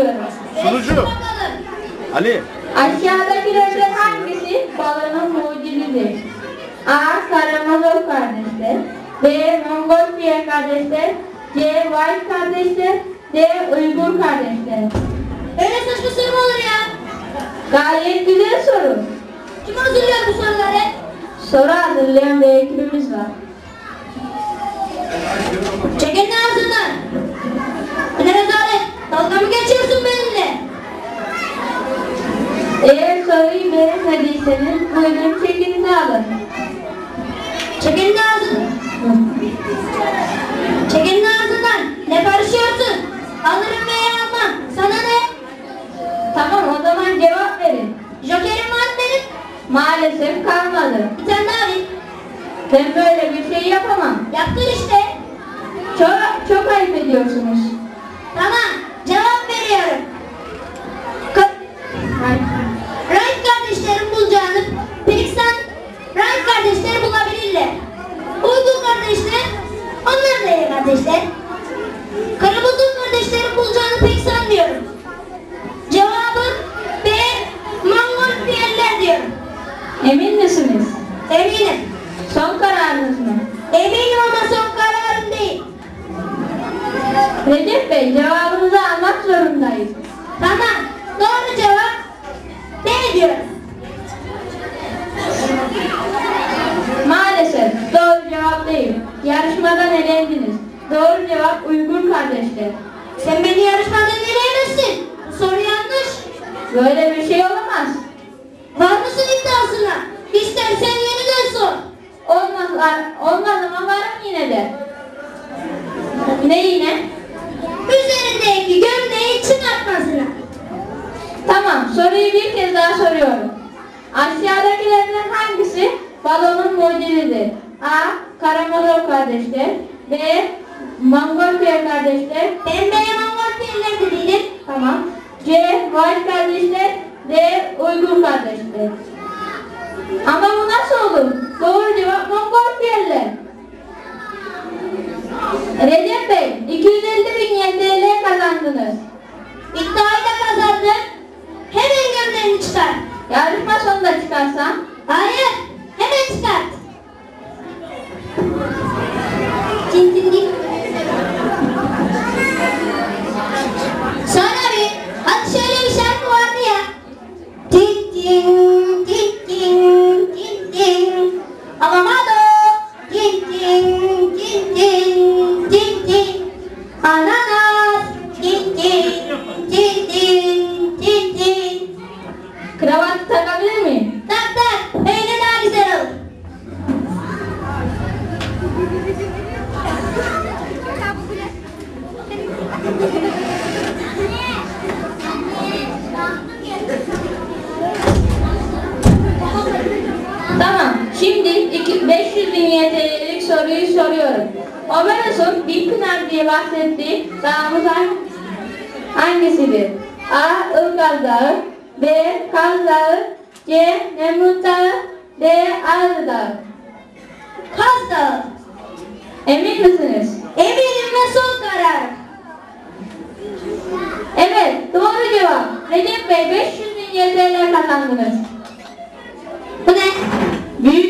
ediyorum. Sunucu. Bakalım. Ali. Aşağıdakilerden hangisi balığın mucididir? A. Karamazov kardeşler B. Mongolfiya kardeşler C. White kardeşler D. Uygur kardeşler Öyle saçma soru olur ya? Gayet güzel soru. Kim hazırlıyor bu soruları? Soru hazırlayan bir ekibimiz var. Çekin ağzından. Bu ne rezalet? Dalga mı geçiyorsun benimle? Eğer soruyu beğenmediyseniz buyurun çekinizi alın. Çekin ağzından. Çekin ağzından. Ne karışıyorsun? Alırım veya almam. Sana ne? Tamam o zaman cevap verin. Jokerim var benim. Maalesef kalmadı. Bir tane daha. Ben böyle bir şey yapamam. Yaptın işte. Çok, çok ayıp ediyorsunuz. Onlar da kardeşler. Karabuzun kardeşlerin bulacağını pek sanmıyorum. Cevabım B. Mongol Piyerler diyorum. Emin misiniz? Eminim. Son kararınız mı? Eminim ama son kararım değil. Recep Bey cevabınızı almak zorundayız. Tamam. Doğru cevap B diyorum. Maalesef doğru cevap değil. Yarışmadan elendiniz. Doğru cevap Uygur kardeşler. Sen beni yarışmadan eleyemezsin. Bu soru yanlış. Böyle bir şey olamaz. Var mısın iddiasına? İstersen yeniden sor. Olmaz, olmaz ama varım yine de. Ne yine? Üzerindeki gömleği çıkartmasına. Tamam, soruyu bir kez daha soruyorum. Aşağıdakilerden hangisi balonun mucididir? A. Karamazov kardeşler B. Mongolfiya kardeşler Ben B'ye Mongol Piyerler de değilim. Tamam. C. White kardeşler D. Uygur kardeşler Ama bu nasıl olur? Doğru cevap Mongolfiyalılar. Recep Bey, 250 bin YTL kazandınız. İddiayı da kazandım. Hemen gömleğini çıkar. Yarışma sonunda çıkarsam Hayır. 緊急に Tamam. Şimdi iki- 500 bin YTL'lik soruyu soruyorum. Omeros'un Bilpınar diye bahsettiği dağımız hang- hangisidir? A. Ilgaz Dağı B. Kaz Dağı C. Nemrut Dağı D. Ağrı Dağı Kaz Dağı. Emin misiniz? Eminim ve son karar. Evet. Doğru cevap. Recep Bey 500 bin YTL kazandınız. Bu ne? Büyük ödül. Almıyorum.